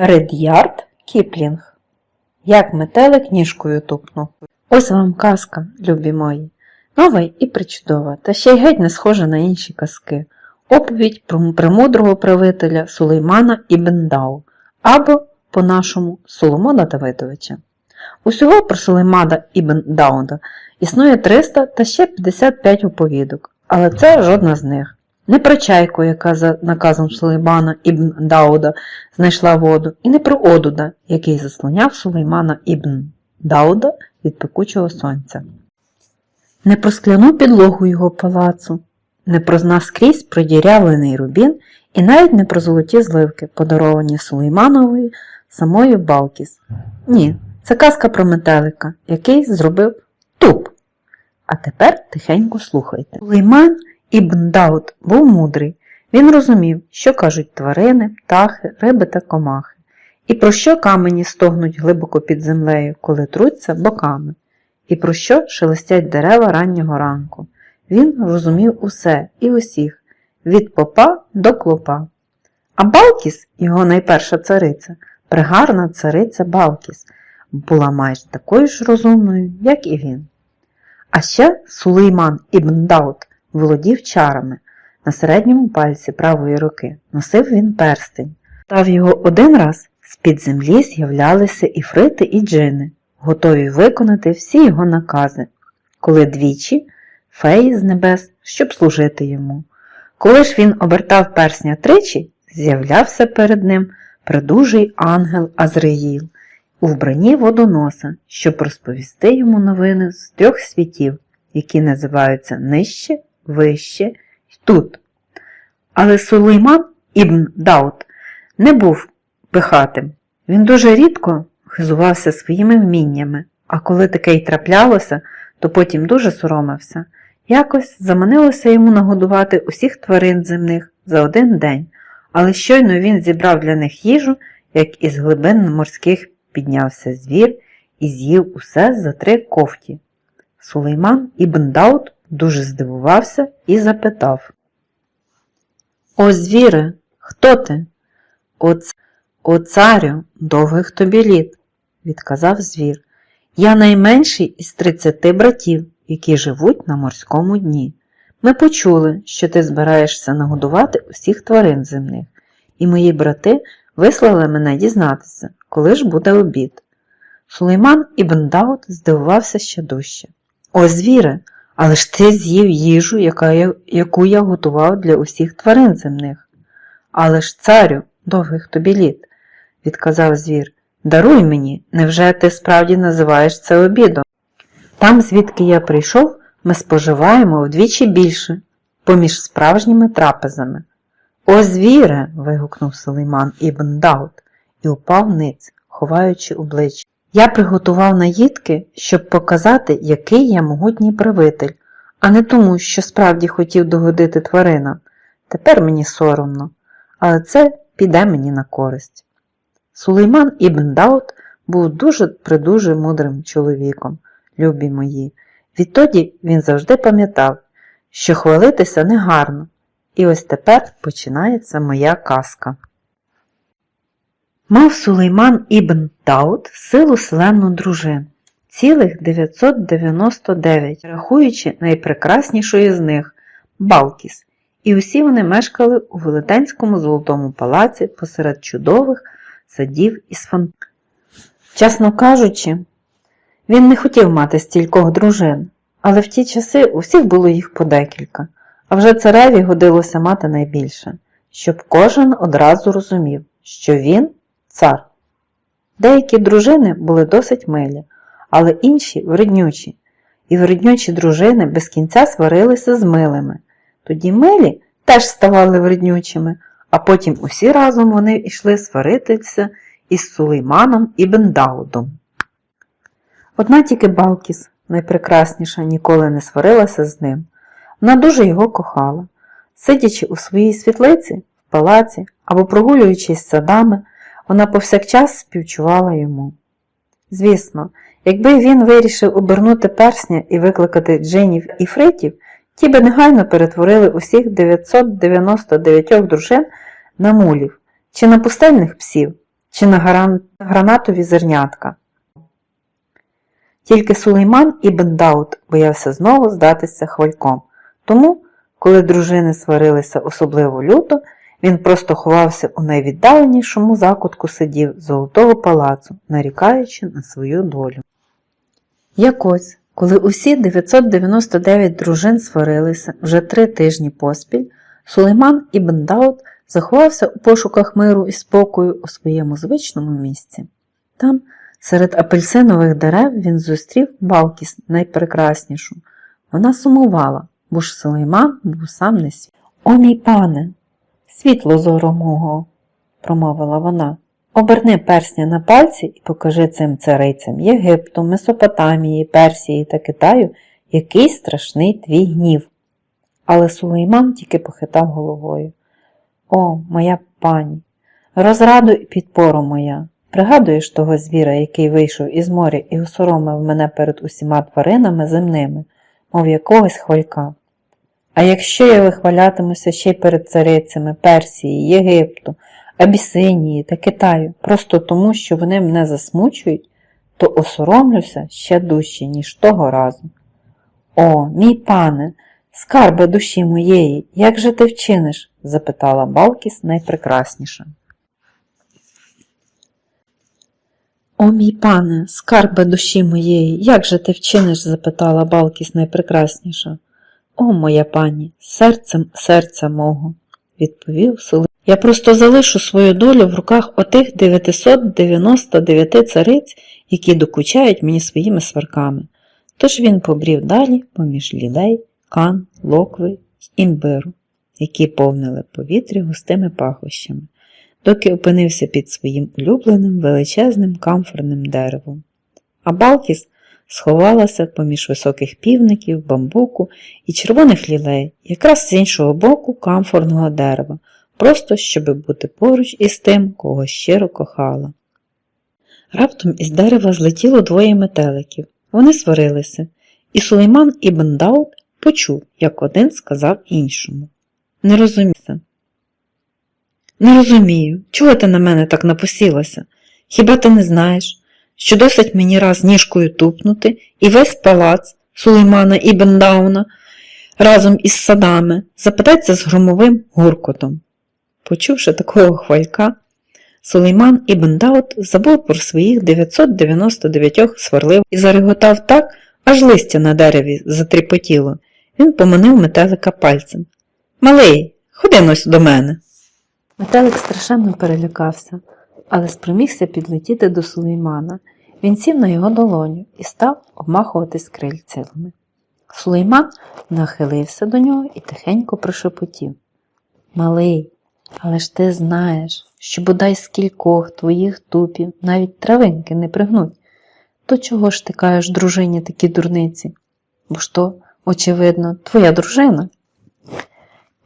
Ред'ярд Кіплінг. Як метелик ніжкою тупнув. Ось вам казка, любі мої. Нова і причудова, та ще й геть не схожа на інші казки. Оповідь про премудрого правителя Сулеймана Ібн Дау, або, по-нашому, Соломона Давидовича. Усього про Сулеймана Ібн Дауда існує 300 та ще 55 оповідок, але це жодна з них. Не про чайку, яка за наказом Сулеймана ібн Дауда знайшла воду, і не про Одуда, який заслоняв Сулеймана ібн Дауда від пекучого сонця. Не про скляну підлогу його палацу, не про наскрізь продірявлений рубін і навіть не про золоті зливки, подаровані Сулеймановою самою Балкіс. Ні, це казка про метелика, який зробив туп. А тепер тихенько слухайте. Сулейман Ібн Дауд був мудрий. Він розумів, що кажуть тварини, птахи, риби та комахи, і про що камені стогнуть глибоко під землею, коли труться боками, і про що шелестять дерева раннього ранку. Він розумів усе і усіх, від попа до клопа. А Балкіс, його найперша цариця, пригарна цариця Балкіс, була майже такою ж розумною, як і він. А ще Сулейман Ібн Дауд володів чарами. На середньому пальці правої руки носив він перстень. Став його один раз, з-під землі з'являлися іфрити і джини, готові виконати всі його накази, коли двічі феї з небес, щоб служити йому. Коли ж він обертав персня тричі, з'являвся перед ним придужий ангел Азреїл у вбранні водоноса, щоб розповісти йому новини з трьох світів, які називаються нижче, вище й тут. Але Сулейман Ібн Дауд не був пихатим. Він дуже рідко хизувався своїми вміннями, а коли таке й траплялося, то потім дуже соромився. Якось заманилося йому нагодувати усіх тварин земних за один день, але щойно він зібрав для них їжу, як із глибин морських піднявся звір і з'їв усе за три ковті. Сулейман Ібн Дауд дуже здивувався і запитав. О, звіре, хто ти? О. О царю, довгих тобі літ, відказав звір. Я найменший із тридцяти братів, які живуть на морському дні. Ми почули, що ти збираєшся нагодувати усіх тварин земних, і мої брати вислали мене дізнатися, коли ж буде обід. Сулейман Ібн Дауд здивувався ще дужче. О, звіре, але ж ти з'їв їжу, яка яку я готував для усіх тварин земних. Але ж, царю, довгих тобі літ, відказав звір, даруй мені, невже ти справді називаєш це обідом? Там, звідки я прийшов, ми споживаємо вдвічі більше, поміж справжніми трапезами. О, звіре. вигукнув Сулейман Ібн Дауд і упав ниць, ховаючи обличчя. Я приготував наїдки, щоб показати, який я могутній правитель, а не тому, що справді хотів догодити тваринам. Тепер мені соромно, але це піде мені на користь. Сулейман Ібн Дауд був дуже придуже мудрим чоловіком, любі мої. Відтоді він завжди пам'ятав, що хвалитися негарно. І ось тепер починається моя казка. Мав Сулейман Ібн Дауд силу селену дружин, цілих 999, рахуючи найпрекраснішої з них Балкіс, і усі вони мешкали у велетенському золотому палаці посеред чудових садів із фон. Чесно кажучи, він не хотів мати стількох дружин, але в ті часи у всіх було їх по декілька, а вже цареві годилося мати найбільше, щоб кожен одразу розумів, що він цар. Деякі дружини були досить милі, але інші вреднючі, і вреднючі дружини без кінця сварилися з милими. Тоді милі теж ставали вреднючими, а потім усі разом вони йшли сваритися із Сулейманом і Бендаудом. Одна тільки Балкіс, найпрекрасніша, ніколи не сварилася з ним. Вона дуже його кохала. Сидячи у своїй світлиці, в палаці або прогулюючись садами, вона повсякчас співчувала йому. Звісно, якби він вирішив обернути персня і викликати джинів і фритів, ті би негайно перетворили усіх 999 дружин на мулів чи на пустельних псів, чи на гран- гранатові зернятка. Тільки Сулейман Ібн Дауд боявся знову здатися хвальком. Тому, коли дружини сварилися особливо люто, він просто ховався у найвіддаленішому закутку сидів золотого палацу, нарікаючи на свою долю. Якось, коли усі 999 дружин сварилися вже три тижні поспіль, Сулейман Ібн Дауд заховався у пошуках миру і спокою у своєму звичному місці. Там, серед апельсинових дерев, він зустрів Балкіс найпрекраснішу. Вона сумувала, бо ж Сулейман був сам не світ. О, мій пане, світло зору мого, промовила вона. Оберни персня на пальці і покажи цим царицям Єгипту, Месопотамії, Персії та Китаю, який страшний твій гнів. Але Сулейман тільки похитав головою. О, моя пані, розраду і підпору моя, пригадуєш того звіра, який вийшов із моря і осоромив мене перед усіма тваринами земними, мов якогось хвалька. А якщо я вихвалятимуся ще й перед царицями Персії, Єгипту, Абісинії та Китаю, просто тому, що вони мене засмучують, то осоромлюся ще дужче, ніж того разу. О, мій пане, скарбе душі моєї, як же ти вчиниш? запитала Балкіс найпрекрасніша. О, мій пане, скарбе душі моєї, як же ти вчиниш? запитала Балкіс найпрекрасніша. О, моя пані, серцем серця мого, відповів Сулейман. Я просто залишу свою долю в руках отих 999 цариць, які докучають мені своїми сварками. Тож він побрів далі поміж лілей, кан, локви й імбиру, які повнили повітря густими пахощами, доки опинився під своїм улюбленим величезним камфорним деревом. А Балкіс сховалася поміж високих півників, бамбуку і червоних лілей, якраз з іншого боку камфорного дерева, просто щоб бути поруч із тим, кого щиро кохала. Раптом із дерева злетіло двоє метеликів. Вони сварилися, і Сулейман Ібн Дауд почув, як один сказав іншому. Не розумійся. Не розумію, чого ти на мене так напосілася? Хіба ти не знаєш, що досить мені раз ніжкою тупнути і весь палац Сулеймана Ібн Дауна разом із садами запитається з громовим гуркотом. Почувши такого хвалька, Сулейман Ібн Дауд забув про своїх 999 сварлив і зареготав так, аж листя на дереві затріпотіло. Він поманив метелика пальцем. Малий, ходи до мене. Метелик страшенно перелякався, але спромігся підлетіти до Сулеймана. Він сів на його долоню і став обмахуватись крильцями. Сулейман нахилився до нього і тихенько прошепотів. Малий, але ж ти знаєш, що бодай скількох твоїх тупів навіть травинки не пригнуть. То чого ж ти кажеш дружині такі дурниці? Бо ж то, очевидно, твоя дружина.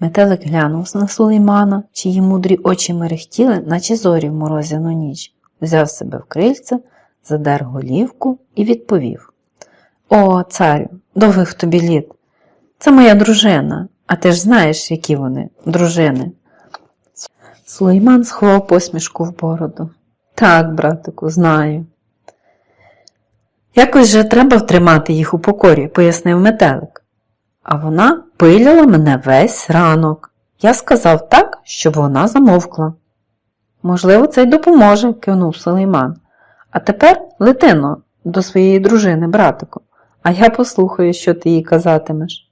Метелик глянув на Сулеймана, чиї мудрі очі мерехтіли, наче зорі в морозяну ніч, взяв себе в крильце, задер голівку і відповів: О, царю, довгих тобі літ! Це моя дружина, а ти ж знаєш, які вони, дружини. Сулейман сховав посмішку в бороду. Так, братику, знаю. Якось же треба втримати їх у покорі, пояснив метелик. А вона пиляла мене весь ранок. Я сказав так, щоб вона замовкла. Можливо, це й допоможе, кивнув Сулейман. А тепер летино до своєї дружини, братику, а я послухаю, що ти їй казатимеш.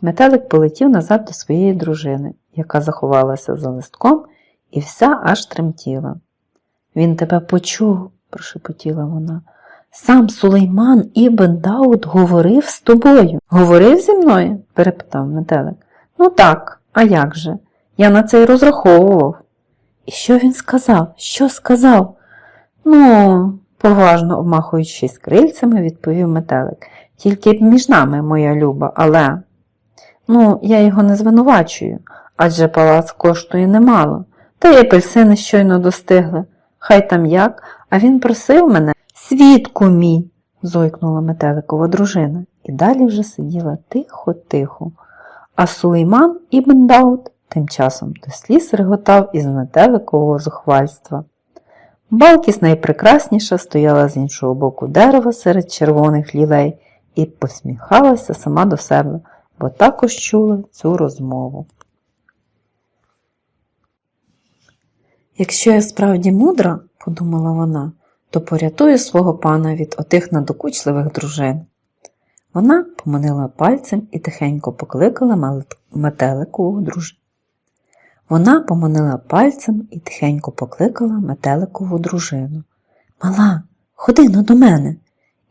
Метелик полетів назад до своєї дружини, яка заховалася за листком і вся аж тремтіла. Він тебе почув, прошепотіла вона. Сам Сулейман Ібн Дауд говорив з тобою. Говорив зі мною? перепитав метелик. Ну так, а як же? Я на це й розраховував. І що він сказав? Що сказав? Ну, поважно обмахуючись крильцями, відповів метелик. Тільки між нами, моя люба, але. Ну, я його не звинувачую, адже палац коштує немало, та й апельсини щойно достигли. Хай там як, а він просив мене свідку мій, зойкнула метеликова дружина, і далі вже сиділа тихо-тихо. А Сулейман Ібн Дауд тим часом до сліз реготав із метеликового зухвальства. Балкіс найпрекрасніша стояла з іншого боку дерева серед червоних лілей і посміхалася сама до себе, бо також чула цю розмову. Якщо я справді мудра, подумала вона, то порятую свого пана від отих надокучливих дружин. Вона поманила пальцем і тихенько покликала метеликову дружину. Вона поманила пальцем і тихенько покликала метеликову дружину. Мала, ходи но до мене.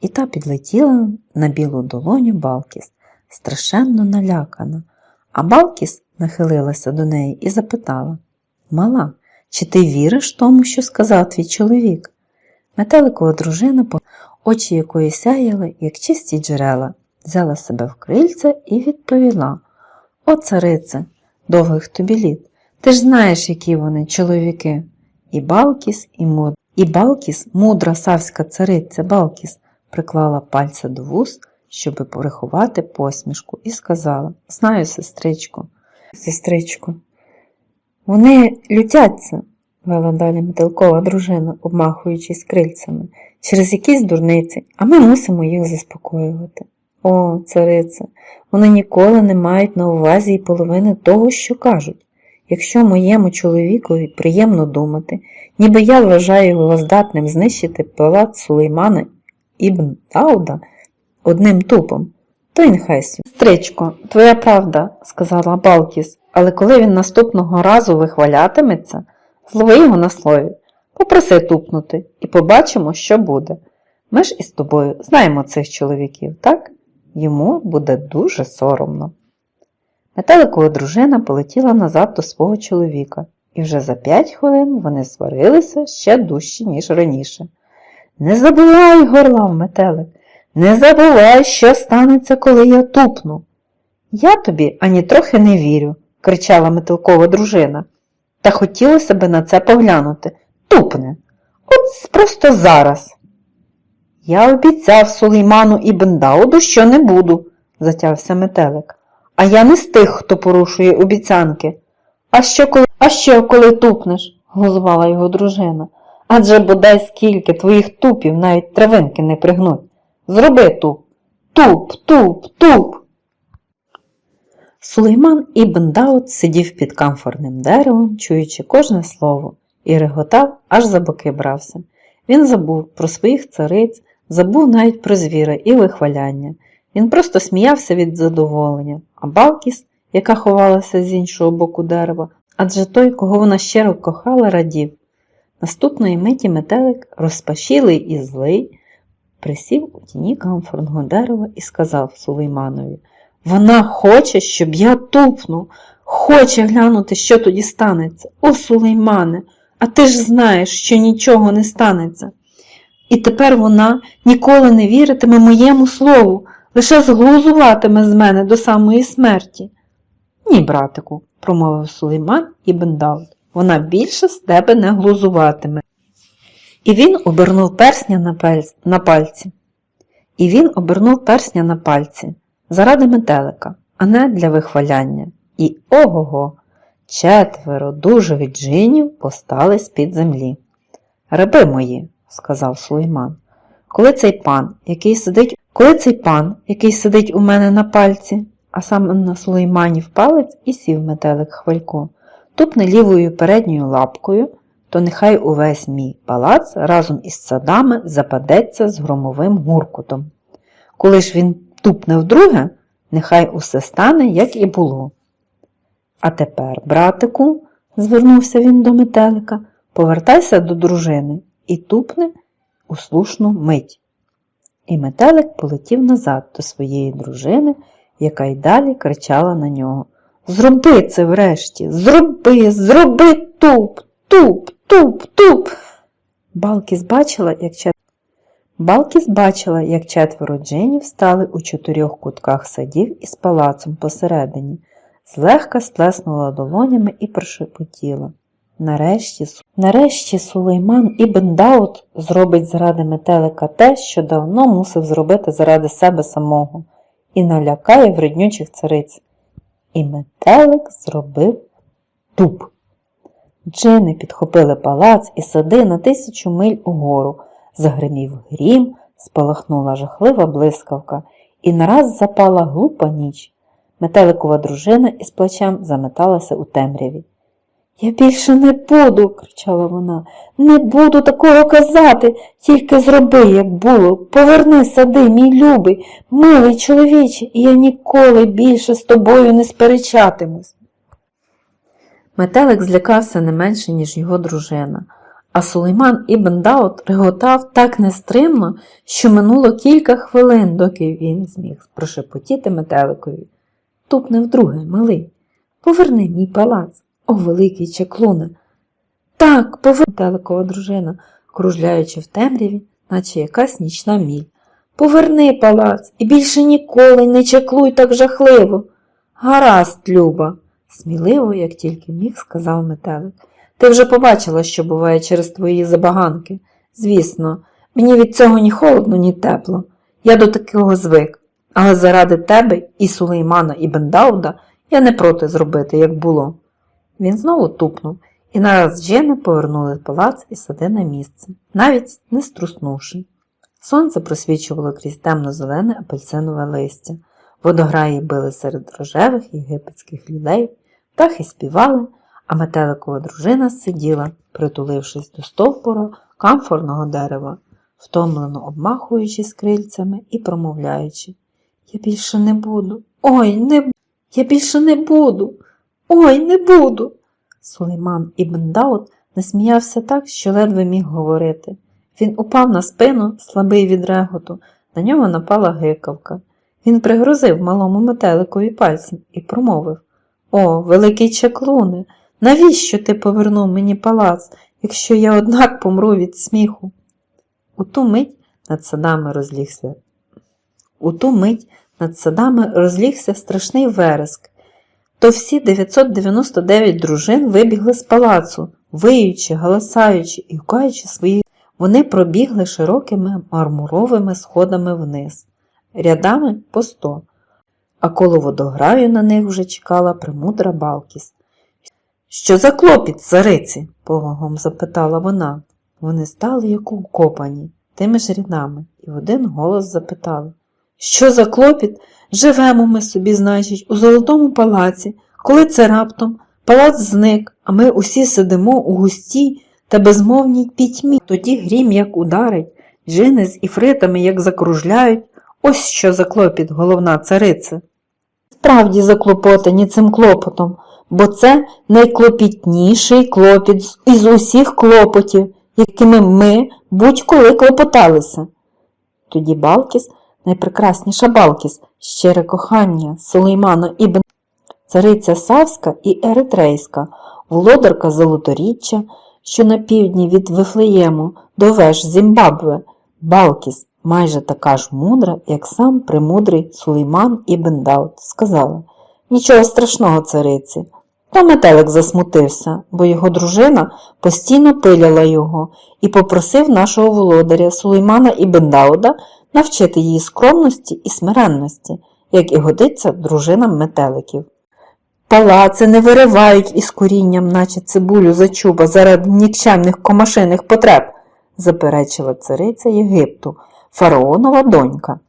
І та підлетіла на білу долоню Балкіс, страшенно налякана, а Балкіс нахилилася до неї і запитала Мала, чи ти віриш тому, що сказав твій чоловік? Метеликова дружина, очі якої сяяли, як чисті джерела, взяла себе в крильце і відповіла О, царице, довгих тобі літ, ти ж знаєш, які вони чоловіки. І Балкіс, і, муд... і Балкіс, мудра савська цариця Балкіс, приклала пальця до вуз, щоби приховати посмішку, і сказала Знаю, сестричку. Сестричку, вони лютяться, вела далі метелкова дружина, обмахуючись крильцями, через якісь дурниці, а ми мусимо їх заспокоювати. О, царице, вони ніколи не мають на увазі і половини того, що кажуть. Якщо моєму чоловікові приємно думати, ніби я вважаю його здатним знищити палац Сулеймана Ібн Тауда одним тупом, то й нехай собі. Сестричко, твоя правда, сказала Балкіс, але коли він наступного разу вихвалятиметься, злови його на слові, попроси тупнути і побачимо, що буде. Ми ж із тобою знаємо цих чоловіків, так? Йому буде дуже соромно. Метеликова дружина полетіла назад до свого чоловіка, і вже за п'ять хвилин вони сварилися ще дужче, ніж раніше. Не забувай, горлав метелик, не забувай, що станеться, коли я тупну. Я тобі ані трохи не вірю, кричала метелкова дружина, та хотілося би на це поглянути. Тупне. От просто зараз. Я обіцяв Сулейману і Бендауду, що не буду, затявся метелик. А я не з тих, хто порушує обіцянки. А що коли, а що, коли тупнеш? глузувала його дружина. Адже бодай скільки твоїх тупів навіть травинки не пригнуть. Зроби туп. Туп, туп, туп. Сулейман Ібн Дауд сидів під камфорним деревом, чуючи кожне слово, і реготав, аж за боки брався. Він забув про своїх цариць, забув навіть про звіра і вихваляння. Він просто сміявся від задоволення, а Балкіс, яка ховалася з іншого боку дерева, адже той, кого вона щиро кохала, радів. Наступної миті метелик, розпашілий і злий, присів у тіні камфорного дерева і сказав Сулейманові Вона хоче, щоб я тупнув, хоче глянути, що тоді станеться. О, Сулеймане, а ти ж знаєш, що нічого не станеться. І тепер вона ніколи не віритиме моєму слову, лише зглузуватиме з мене до самої смерті. Ні, братику, промовив Сулейман і Бендауд, вона більше з тебе не глузуватиме. І він обернув персня на пальці. І він обернув персня на пальці заради метелика, а не для вихваляння. І ого-го, четверо дужих джинів постали з-під землі. Раби мої, сказав Сулейман, коли цей пан, який сидить, коли цей пан, який сидить у мене на пальці, а саме на Сулейманів палець і сів метелик хвалько, тупне лівою передньою лапкою, то нехай увесь мій палац разом із садами западеться з громовим гуркутом. Коли ж він тупне вдруге, нехай усе стане, як і було. А тепер, братику, звернувся він до метелика, повертайся до дружини і тупне у слушну мить. І метелик полетів назад до своєї дружини, яка й далі кричала на нього. Зроби це врешті, зроби, зроби туп, туп, туп, туп. Балкіс бачила, як чет... Балкіс бачила, як четверо джинів стали у чотирьох кутках садів із палацом посередині, злегка сплеснула долонями і прошепотіла. Нарешті, нарешті Сулейман Ібн Дауд зробить заради метелика те, що давно мусив зробити заради себе самого, і налякає вреднючих цариць. І метелик зробив туп. Джини підхопили палац і сади на тисячу миль угору. Загримів грім, спалахнула жахлива блискавка, і нараз запала глупа ніч. Метеликова дружина із плачем заметалася у темряві. Я більше не буду, кричала вона, не буду такого казати, тільки зроби, як було. Поверни сади, мій любий, милий чоловіче, і я ніколи більше з тобою не сперечатимусь. Метелик злякався не менше, ніж його дружина, а Сулейман Ібн Даут реготав так нестримно, що минуло кілька хвилин, доки він зміг прошепотіти метеликові. Тупне вдруге, милий, поверни мій палац, о великий чеклуне. Так, поверни, метеликова дружина, кружляючи в темряві, наче якась нічна міль. Поверни палац і більше ніколи не чеклуй так жахливо. Гаразд, Люба, сміливо, як тільки міг, сказав метелик. Ти вже побачила, що буває через твої забаганки. Звісно, мені від цього ні холодно, ні тепло. Я до такого звик. Але заради тебе і Сулеймана і Бендауда я не проти зробити, як було. Він знову тупнув, і нараз джини повернули палац і сади на місце, навіть не струснувши. Сонце просвічувало крізь темно-зелене апельсинове листя. Водограї били серед рожевих єгипетських людей, птахи співали, а метеликова дружина сиділа, притулившись до стовпора камфорного дерева, втомлено обмахуючись крильцями і промовляючи Я більше не буду. Ой, не бу- Я більше не буду. Ой, не буду. Сулейман Ібн Даут насміявся так, що ледве міг говорити. Він упав на спину, слабий від реготу, на нього напала гикавка. Він пригрозив малому метеликові пальцем і промовив О, великий чаклуне, навіщо ти повернув мені палац, якщо я однак помру від сміху? У ту мить над садами розлігся. У ту мить над садами розлігся страшний вереск. То всі 999 дружин вибігли з палацу, виючи, галасаючи і гукаючи свої. Вони пробігли широкими мармуровими сходами вниз, рядами по сто, а коло водограю на них вже чекала премудра Балкіс. Що за клопіт, цариці? повагом запитала вона. Вони стали як укопані, тими ж рядами, і в один голос запитали Що за клопіт? Живемо ми собі, значить, у золотому палаці, коли це раптом палац зник, а ми усі сидимо у густій та безмовній пітьмі. Тоді грім як ударить, джини з іфритами як закружляють. Ось що за клопіт, головна цариця. Справді заклопотані цим клопотом, бо це найклопітніший клопіт із усіх клопотів, якими ми будь-коли клопоталися. Тоді Балкіс, найпрекрасніша Балкіс, щире кохання, Сулеймана Ібн, цариця Савська і Еритрейська, володарка Золоторіччя, що на півдні від Вифлеєму до веж Зімбабве, Балкіс, майже така ж мудра, як сам премудрий Сулейман Ібн Даут, сказала Нічого страшного, цариці. То метелик засмутився, бо його дружина постійно пиляла його і попросив нашого володаря Сулеймана Ібн Дауда навчити її скромності і смиренності, як і годиться дружинам метеликів. Палаци не виривають із корінням, наче цибулю за чуба, заради нікчемних комашиних потреб, заперечила цариця Єгипту, фараонова донька.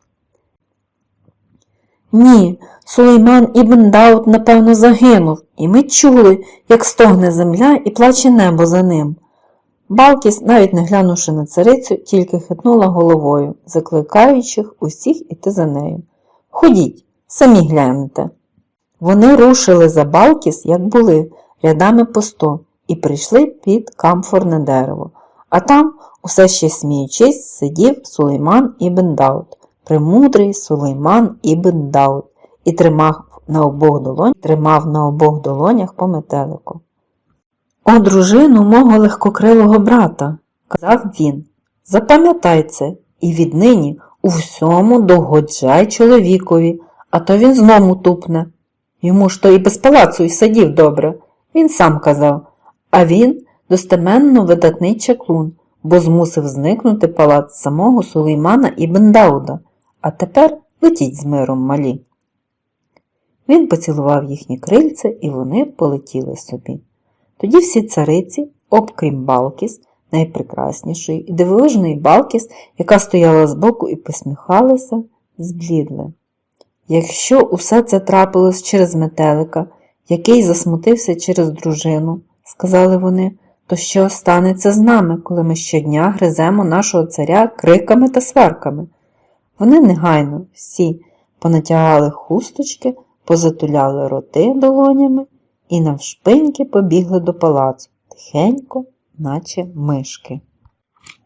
Ні, Сулейман Ібн Даут, напевно, загинув, і ми чули, як стогне земля і плаче небо за ним. Балкіс, навіть не глянувши на царицю, тільки хитнула головою, закликаючих усіх іти за нею. Ходіть, самі гляньте. Вони рушили за Балкіс, як були, рядами по сто, і прийшли під камфорне дерево. А там, усе ще сміючись, сидів Сулейман Ібн Даут, премудрий Сулейман Ібн Даут, і тримав на обох долонях, тримав на обох долонях по метелику. О, дружину мого легкокрилого брата, казав він, запам'ятай це, і віднині у всьому догоджай чоловікові, а то він знову тупне. Йому ж то і без палацу і сидів добре, він сам казав, а він достеменно видатний чаклун, бо змусив зникнути палац самого Сулеймана і Бендауда, а тепер летіть з миром малі. Він поцілував їхні крильця, і вони полетіли собі. Тоді всі цариці, обкрім Балкіс, найпрекраснішої і дивовижної Балкіс, яка стояла збоку і посміхалася, зблідли. Якщо усе це трапилось через метелика, який засмутився через дружину, сказали вони, то що станеться з нами, коли ми щодня гриземо нашого царя криками та сварками? Вони негайно всі понатягали хусточки, позатуляли роти долонями і навшпиньки побігли до палацу, тихенько, наче мишки.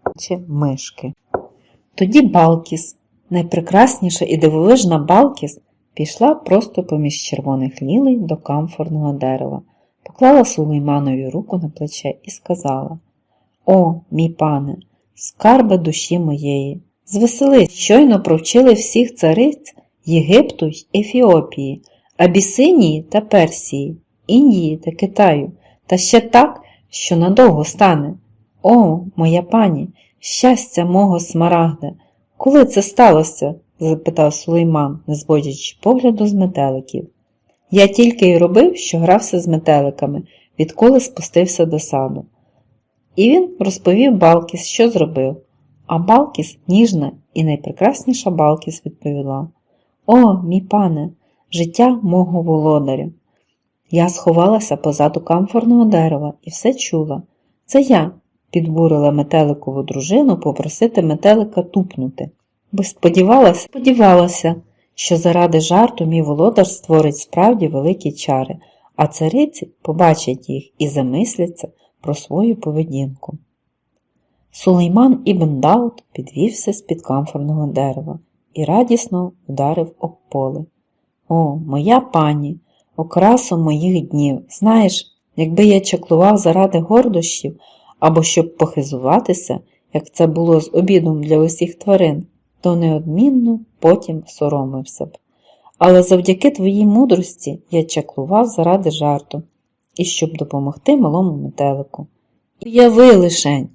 Наче мишки. Тоді Балкіс, найпрекрасніша і дивовижна Балкіс, пішла просто поміж червоних лілей до камфорного дерева, поклала Сулейманові руку на плече і сказала О, мій пане, скарбе душі моєї, звеселись, щойно провчили всіх цариць Єгипту й Ефіопії, Абісинії та Персії, Індії та Китаю, та ще так, що надовго стане. О, моя пані, щастя мого смарагда, коли це сталося? запитав Сулейман, не зводячи погляду з метеликів. Я тільки й робив, що грався з метеликами, відколи спустився до саду. І він розповів Балкіс, що зробив. А Балкіс, ніжна і найпрекрасніша Балкіс, відповіла: О, мій пане, життя мого володаря. Я сховалася позаду камфорного дерева і все чула. Це я підбурила метеликову дружину попросити метелика тупнути, бо сподівалася, сподівалася, що заради жарту мій володар створить справді великі чари, а цариці побачать їх і замисляться про свою поведінку. Сулейман Ібн Дауд підвівся з-під камфорного дерева і радісно вдарив об поле. О, моя пані, окрасу моїх днів, знаєш, якби я чаклував заради гордощів або щоб похизуватися, як це було з обідом для усіх тварин, то неодмінно потім соромився б. Але завдяки твоїй мудрості я чаклував заради жарту і щоб допомогти малому метелику. І уяви лишень,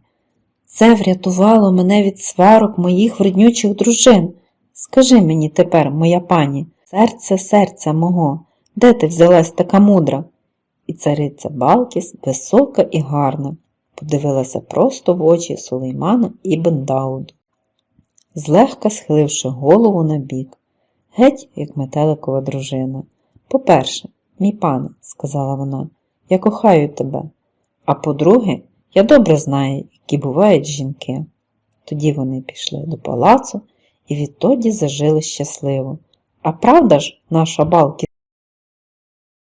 це врятувало мене від сварок моїх вреднючих дружин. Скажи мені тепер, моя пані, серце серця мого, де ти взялась така мудра? І цариця Балкіс, висока і гарна, подивилася просто в очі Сулеймана Ібн Дауду, злегка схиливши голову на бік, геть, як метеликова дружина. По-перше, мій пане, сказала вона, я кохаю тебе. А по-друге, я добре знаю, які бувають жінки. Тоді вони пішли до палацу і відтоді зажили щасливо. А правда ж, наша балки